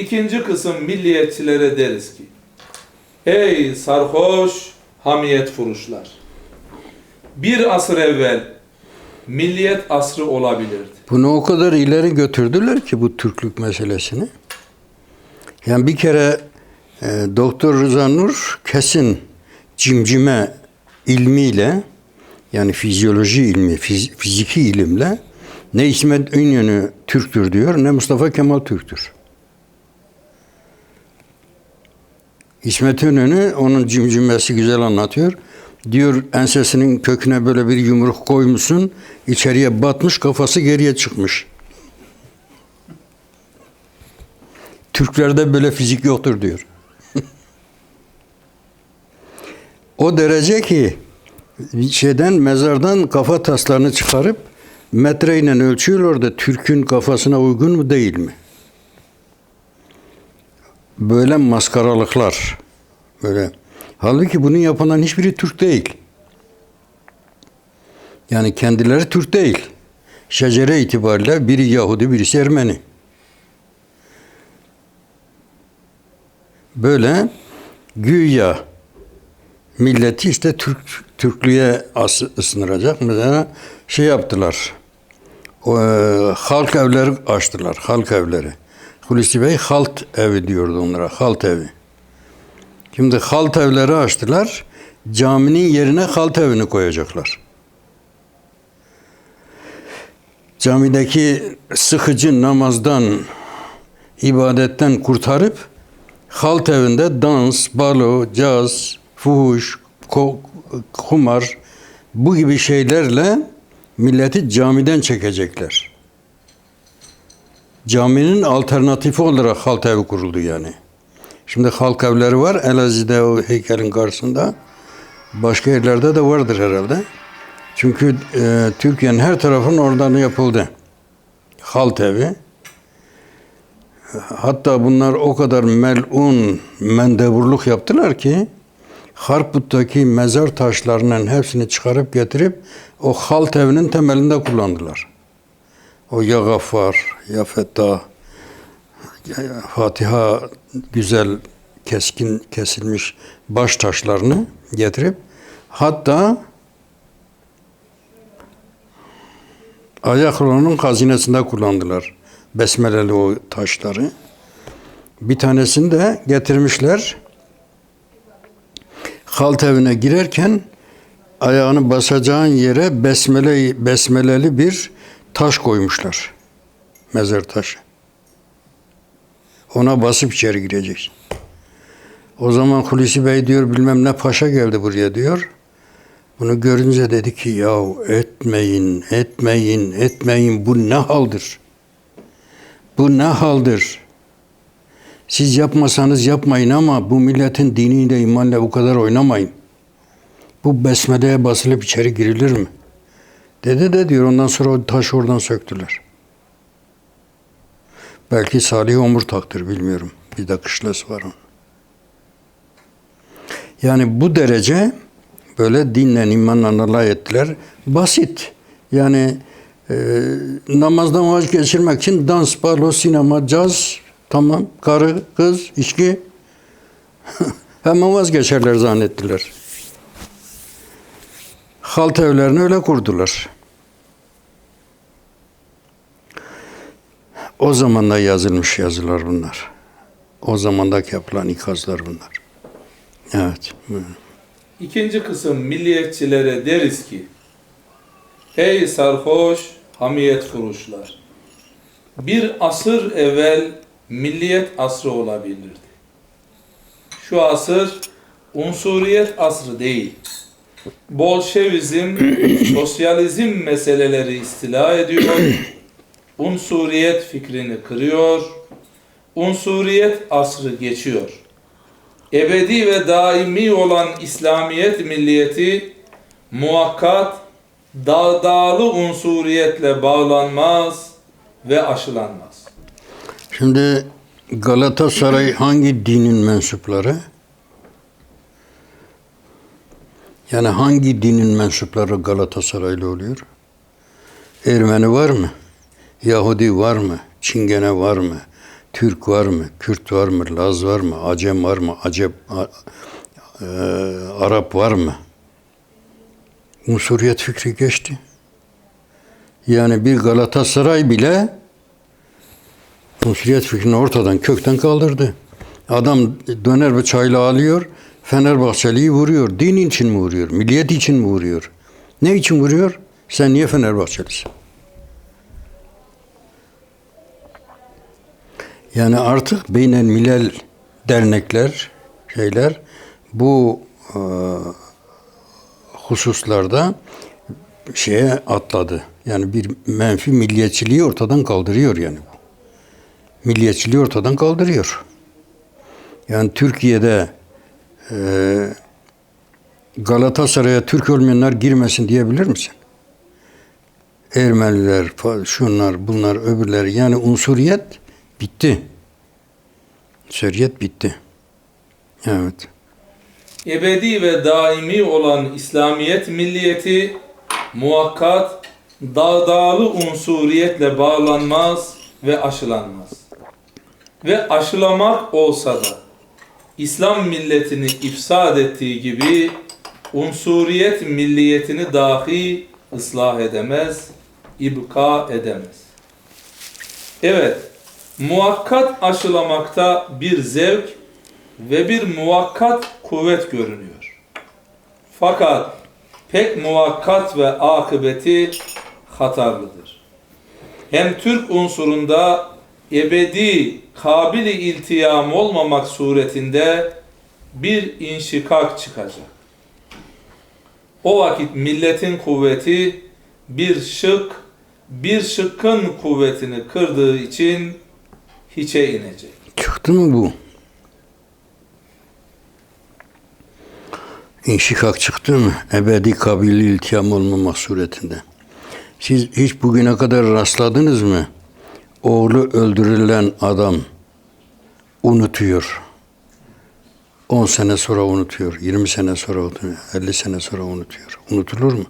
İkinci kısım milliyetçilere deriz ki, Ey sarhoş hamiyet furuşlar! Bir asır evvel milliyet asrı olabilirdi. Bunu o kadar ileri götürdüler ki bu Türklük meselesini. Yani bir kere e, Doktor Rıza Nur kesin cimcime ilmiyle yani fizyoloji ilmi, fiz- fiziki ilimle ne İsmet İnönü Türktür diyor ne Mustafa Kemal Türktür. İsmet İnönü onun cimcimesi güzel anlatıyor. Diyor ensesinin köküne böyle bir yumruk koymuşsun, içeriye batmış, kafası geriye çıkmış. Türklerde böyle fizik yoktur diyor. o derece ki şeyden mezardan kafa taslarını çıkarıp metreyle ölçüyorlar da Türk'ün kafasına uygun mu değil mi? Böyle maskaralıklar. Böyle. Halbuki bunu yapanların hiçbiri Türk değil. Yani kendileri Türk değil. Şecere itibariyle biri Yahudi, birisi Ermeni. Böyle güya milleti işte Türk Türklüğe ısınıracak. Mesela şey yaptılar. O, e, halk evleri açtılar. Halk evleri. Hulusi Bey halt evi diyordu onlara. Halt evi. Şimdi halt evleri açtılar. Caminin yerine halt evini koyacaklar. Camideki sıkıcı namazdan, ibadetten kurtarıp halt evinde dans, balo, caz, fuhuş, kumar bu gibi şeylerle milleti camiden çekecekler. Caminin alternatifi olarak halt evi kuruldu yani. Şimdi halk evleri var. Elazığ'da o heykelin karşısında. Başka yerlerde de vardır herhalde. Çünkü e, Türkiye'nin her tarafının oradan yapıldı. Halt evi. Hatta bunlar o kadar melun, mendeburluk yaptılar ki Harput'taki mezar taşlarının hepsini çıkarıp getirip o halt evinin temelinde kullandılar. O ya Gaffar, ya Fettah, Fatiha güzel keskin kesilmiş baş taşlarını getirip hatta Ayaklı'nın hazinesinde kullandılar. Besmeleli o taşları. Bir tanesini de getirmişler. Halt evine girerken ayağını basacağın yere besmele, besmeleli bir taş koymuşlar. Mezar taşı. Ona basıp içeri gireceksin. O zaman Hulusi Bey diyor bilmem ne paşa geldi buraya diyor. Bunu görünce dedi ki yahu etmeyin, etmeyin, etmeyin bu ne haldir? Bu ne haldir? Siz yapmasanız yapmayın ama bu milletin diniyle, imanla bu kadar oynamayın. Bu besmeleye basılıp içeri girilir mi? Dedi de diyor ondan sonra o taşı oradan söktüler. Belki Salih Omurtak'tır bilmiyorum. Bir de kışlası var onun. Yani bu derece böyle dinle imanla alay ettiler. Basit. Yani e, namazdan vazgeçirmek için dans, balo, sinema, caz, tamam, karı, kız, içki hemen vazgeçerler zannettiler. Halt evlerini öyle kurdular. O zamanda yazılmış yazılar bunlar. O zamandaki yapılan ikazlar bunlar. Evet. İkinci kısım milliyetçilere deriz ki, Ey sarhoş hamiyet furuşlar! Bir asır evvel milliyet asrı olabilirdi. Şu asır unsuriyet asrı değil. Bolşevizm, sosyalizm meseleleri istila ediyor. Unsuriyet fikrini kırıyor. Unsuriyet asrı geçiyor ebedi ve daimi olan İslamiyet milliyeti muhakkat dağdağlı unsuriyetle bağlanmaz ve aşılanmaz. Şimdi Galatasaray hangi dinin mensupları? Yani hangi dinin mensupları Galatasaraylı oluyor? Ermeni var mı? Yahudi var mı? Çingene var mı? Türk var mı? Kürt var mı? Laz var mı? Acem var mı? Acep, A- e, Arap var mı? Unsuriyet fikri geçti. Yani bir Galatasaray bile unsuriyet fikrini ortadan kökten kaldırdı. Adam döner bıçağıyla alıyor, Fenerbahçeli'yi vuruyor. Din için mi vuruyor? Milliyet için mi vuruyor? Ne için vuruyor? Sen niye Fenerbahçelisin? Yani artık beynel milel dernekler, şeyler bu e, hususlarda şeye atladı. Yani bir menfi milliyetçiliği ortadan kaldırıyor yani bu. Milliyetçiliği ortadan kaldırıyor. Yani Türkiye'de e, Galatasaray'a Türk olmayanlar girmesin diyebilir misin? Ermeniler, şunlar, bunlar, öbürleri. Yani unsuriyet bitti. Unsuriyet bitti. Evet. ebedi ve daimi olan İslamiyet milliyeti muhakkat dağdağlı unsuriyetle bağlanmaz ve aşılanmaz. Ve aşılamak olsa da İslam milletini ifsad ettiği gibi unsuriyet milliyetini dahi ıslah edemez, ibka edemez. Evet, muhakkat aşılamakta bir zevk ve bir muvakkat kuvvet görünüyor. Fakat pek muvakkat ve akıbeti hatarlıdır. Hem Türk unsurunda ebedi kabili iltiyam olmamak suretinde bir inşikak çıkacak. O vakit milletin kuvveti bir şık, bir şıkkın kuvvetini kırdığı için hiçe inecek. Çıktı mı bu? İnşikak çıktı mı? Ebedi kabili iltiham olmamak suretinde. Siz hiç bugüne kadar rastladınız mı? Oğlu öldürülen adam unutuyor. 10 sene sonra unutuyor, 20 sene sonra unutuyor, 50 sene sonra unutuyor. Unutulur mu?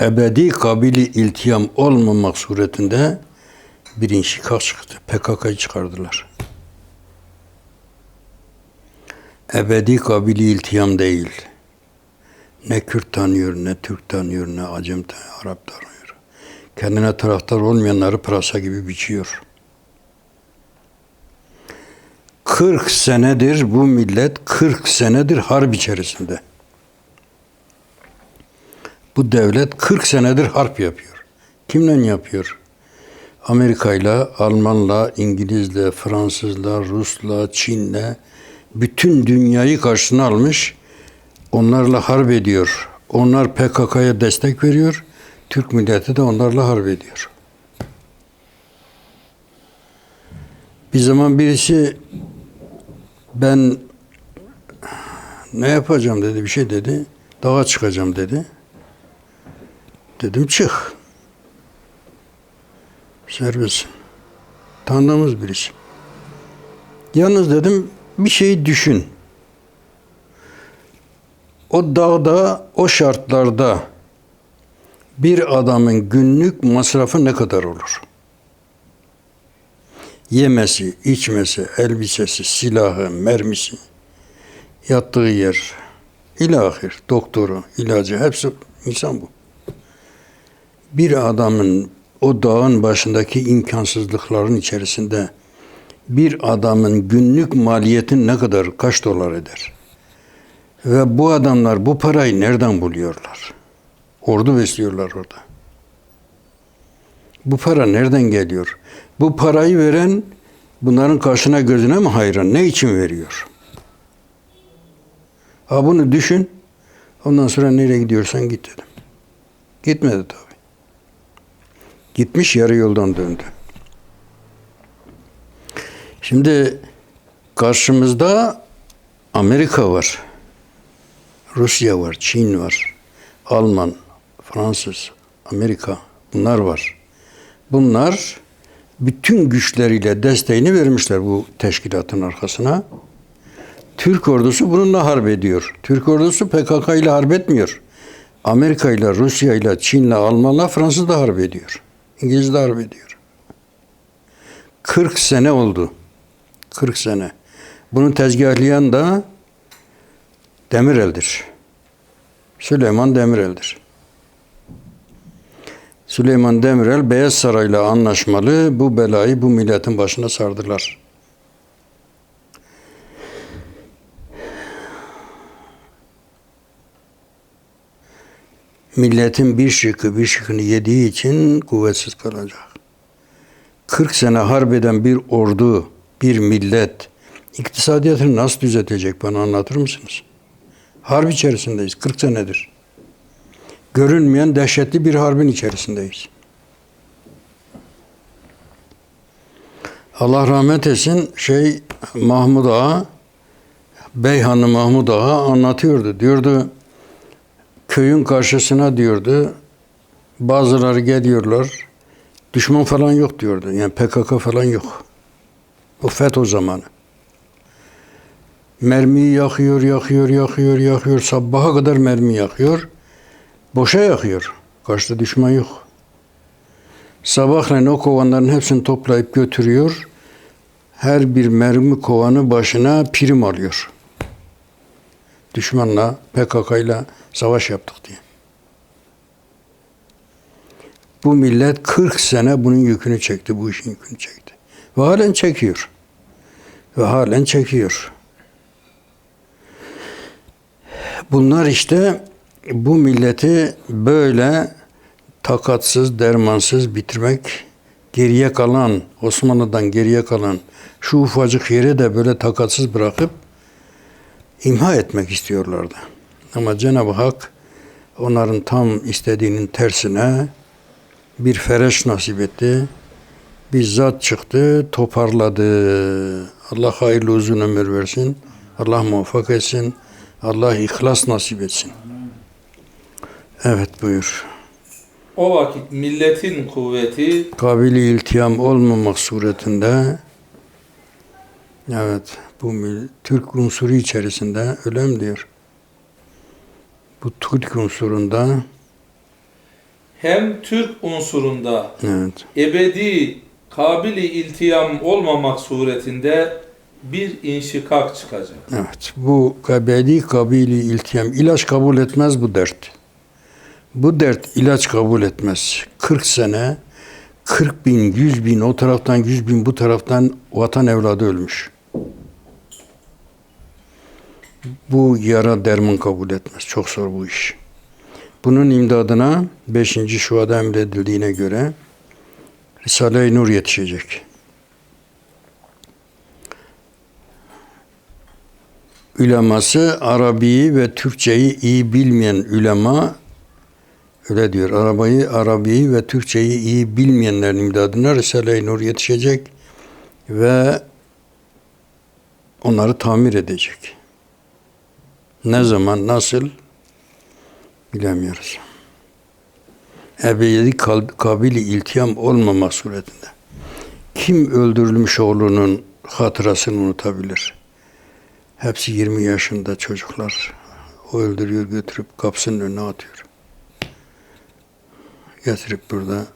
Ebedi kabili iltiham olmamak suretinde bir inşikak çıktı. PKK'yı çıkardılar. Ebedi kabili iltiham değil. Ne Kürt tanıyor, ne Türk tanıyor, ne Acem tanıyor, Arap tanıyor. Kendine taraftar olmayanları pırasa gibi biçiyor. 40 senedir bu millet 40 senedir harp içerisinde. Bu devlet 40 senedir harp yapıyor. Kimle yapıyor? Amerika'yla, Alman'la, İngiliz'le, Fransız'la, Rus'la, Çin'le bütün dünyayı karşısına almış. Onlarla harp ediyor. Onlar PKK'ya destek veriyor. Türk milleti de onlarla harp ediyor. Bir zaman birisi ben ne yapacağım dedi bir şey dedi. Dağa çıkacağım dedi. Dedim çık. Serbest. Tanıdığımız birisi. Yalnız dedim bir şey düşün. O dağda, o şartlarda bir adamın günlük masrafı ne kadar olur? Yemesi, içmesi, elbisesi, silahı, mermisi, yattığı yer, ilahir, doktoru, ilacı hepsi insan bu. Bir adamın o dağın başındaki imkansızlıkların içerisinde bir adamın günlük maliyetin ne kadar, kaç dolar eder? Ve bu adamlar bu parayı nereden buluyorlar? Ordu besliyorlar orada. Bu para nereden geliyor? Bu parayı veren bunların kaşına gözüne mi hayran? Ne için veriyor? Ha bunu düşün. Ondan sonra nereye gidiyorsan git dedim. Gitmedi tabii. Gitmiş yarı yoldan döndü. Şimdi karşımızda Amerika var. Rusya var, Çin var, Alman, Fransız, Amerika bunlar var. Bunlar bütün güçleriyle desteğini vermişler bu teşkilatın arkasına. Türk ordusu bununla harp ediyor. Türk ordusu PKK ile harp etmiyor. Amerika ile, Rusya ile, Çin ile, Almanla, Fransız da harp ediyor. İngiliz de harp ediyor. 40 sene oldu. 40 sene. Bunu tezgahlayan da Demirel'dir. Süleyman Demirel'dir. Süleyman Demirel Beyaz Saray'la anlaşmalı bu belayı bu milletin başına sardılar. Milletin bir şıkkı bir şıkkını yediği için kuvvetsiz kalacak. 40 sene harp eden bir ordu, bir millet iktisadiyatını nasıl düzeltecek bana anlatır mısınız? Harp içerisindeyiz 40 senedir. Görünmeyen dehşetli bir harbin içerisindeyiz. Allah rahmet etsin şey Mahmud Ağa Beyhanlı Mahmud Ağa anlatıyordu. Diyordu köyün karşısına diyordu bazıları geliyorlar düşman falan yok diyordu. Yani PKK falan yok. Bu FETÖ zamanı. Mermiyi yakıyor, yakıyor, yakıyor, yakıyor. Sabaha kadar mermi yakıyor. Boşa yakıyor. Karşıda düşman yok. Sabahleyin o kovanların hepsini toplayıp götürüyor. Her bir mermi kovanı başına prim alıyor. Düşmanla, PKK savaş yaptık diye. Bu millet 40 sene bunun yükünü çekti, bu işin yükünü çekti. Ve halen çekiyor. Ve halen çekiyor. Bunlar işte bu milleti böyle takatsız, dermansız bitirmek, geriye kalan, Osmanlı'dan geriye kalan şu ufacık yeri de böyle takatsız bırakıp imha etmek istiyorlardı. Ama Cenab-ı Hak onların tam istediğinin tersine bir fereş nasip etti. Bizzat çıktı, toparladı. Allah hayırlı uzun ömür versin. Allah muvaffak etsin. Allah ihlas nasip etsin. Evet buyur. O vakit milletin kuvveti Kabili iltiham olmamak suretinde evet bu Türk unsuru içerisinde öyle mi diyor? Bu Türk unsurunda hem Türk unsurunda evet ebedi kabili iltiyam olmamak suretinde bir inşikak çıkacak. Evet, bu kabili kabili iltiham ilaç kabul etmez bu dert. Bu dert ilaç kabul etmez. 40 sene 40 bin, 100 bin, o taraftan 100 bin, bu taraftan vatan evladı ölmüş. Bu yara derman kabul etmez. Çok zor bu iş. Bunun imdadına 5. şuada emredildiğine göre Risale-i Nur yetişecek. Üleması Arabiyi ve Türkçeyi iyi bilmeyen ülema öyle diyor. Arabayı, Arabiyi ve Türkçeyi iyi bilmeyenlerin imdadına Risale-i Nur yetişecek ve onları tamir edecek. Ne zaman, nasıl bilemiyoruz. Ebedi kabili iltiham olmamak suretinde. Kim öldürülmüş oğlunun hatırasını unutabilir? Hepsi 20 yaşında çocuklar. O öldürüyor götürüp kapısının önüne atıyor. Getirip burada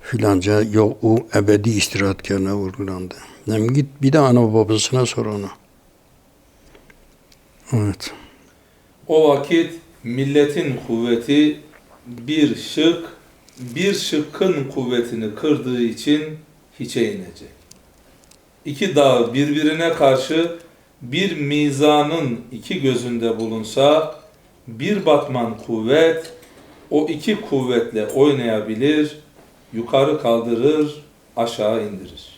filanca yok o ebedi istirahatkarına vurgulandı. Hem git bir de ana babasına sor onu. Evet. O vakit milletin kuvveti bir şık, bir şıkkın kuvvetini kırdığı için hiçe inecek. İki dağ birbirine karşı bir mizanın iki gözünde bulunsa, bir batman kuvvet o iki kuvvetle oynayabilir, yukarı kaldırır, aşağı indirir.